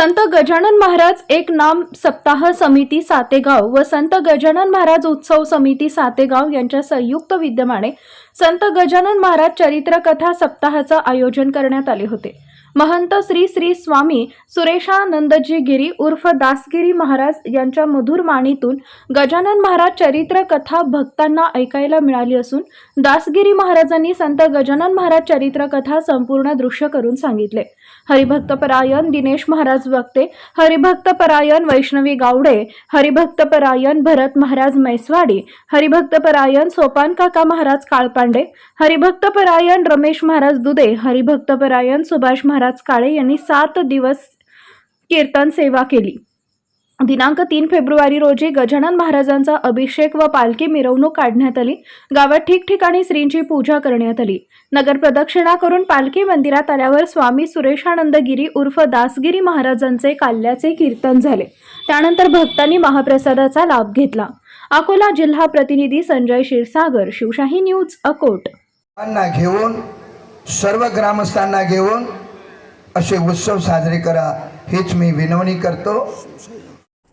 संत गजानन महाराज एक नाम सप्ताह समिती सातेगाव व संत गजानन महाराज उत्सव समिती सातेगाव यांच्या संयुक्त विद्यमाने संत गजानन महाराज चरित्रकथा सप्ताहाचं आयोजन करण्यात आले होते. महंत श्री श्री स्वामी सुरेशानंदजी गिरी उर्फ दासगिरी महाराज यांच्या मधुर माणीतून गजानन महाराज चरित्र कथा भक्तांना ऐकायला मिळाली असून दासगिरी महाराजांनी संत गजानन महाराज चरित्र कथा संपूर्ण दृश्य करून सांगितले. हरिभक्तपरायण दिनेश महाराज वक्ते हरिभक्तपरायण वैष्णवी गावडे हरिभक्तपरायण भरत महाराज मैसवाडी हरिभक्तपरायण सोपान काका महाराज काळपांडे हरिभक्त परायण रमेश महाराज दुदे हरिभक्तपरायण सुभाष महाराज काळे यांनी सात दिवस कीर्तन सेवा केली. दिनांक तीन फेब्रुवारी रोजी गजानन महाराजांचा अभिषेक व पालखी मिरवणूक काढण्यात आली. गावात ठिकठिकाणी श्रींची पूजा करण्यात आली. नगर प्रदक्षिणा करून पालखी मंदिरात आल्यावर स्वामी सुरेशानंद गिरी उर्फ दासगिरी महाराजांचे काल्याचे कीर्तन झाले. त्यानंतर भक्तांनी महाप्रसादाचा लाभ घेतला. अकोला जिल्हा प्रतिनिधी संजय क्षीरसागर शिवशाही न्यूज अकोट. घेऊन सर्व ग्रामस्थांना घेऊन असे उत्सव साजरे करा हेच मी विनवणी करतो.